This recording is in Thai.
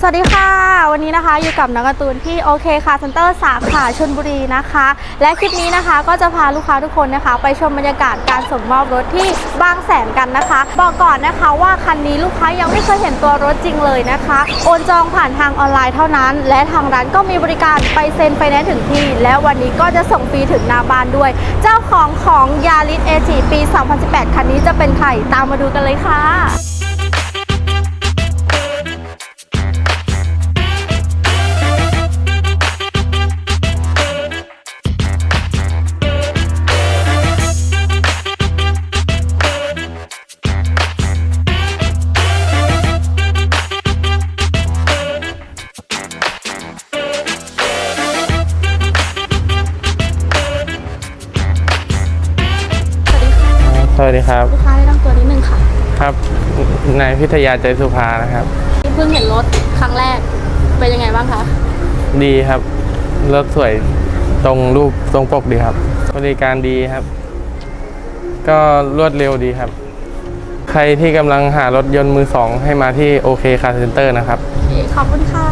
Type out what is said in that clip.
สวัสดีค่ะ วันนี้นะคะอยู่กับนักการ์ตูนที่โอเคค่ะเซ็นเตอร์สาขาชลบุรีนะคะ และคลิปนี้นะคะก็จะพาลูกค้าทุกคนนะคะ ไปชมบรรยากาศการส่งมอบรถที่บางแสนกันนะคะ บอกก่อนนะคะว่าคันนี้ลูกค้ายังไม่เคยเห็นตัวรถจริงเลยนะคะ โอนจองผ่านทางออนไลน์เท่านั้น และทางร้านก็มีบริการไปเซ็นไฟแนนซ์ถึงที่ และวันนี้ก็จะส่งฟรีถึงหน้าบ้านด้วย เจ้าของของยาริสเอจีปี 2018 คันนี้จะเป็นใครตามมาดูกันเลยค่ะ สวัสดีค่ะสวัสดีครับ ลูกค้าแนะนำตัวนิดนึงค่ะครับ นายพิทยาใจสุภานะครับเพิ่งเห็นรถครั้งแรกเป็นยังไงบ้างคะดีครับ รถสวยตรงรูปตรงปกดีครับ บริการดีครับ ก็รวดเร็วดีครับ ใครที่กำลังหารถยนต์มือสองให้มาที่โอเคคาร์เซ็นเตอร์นะครับขอบคุณค่ะ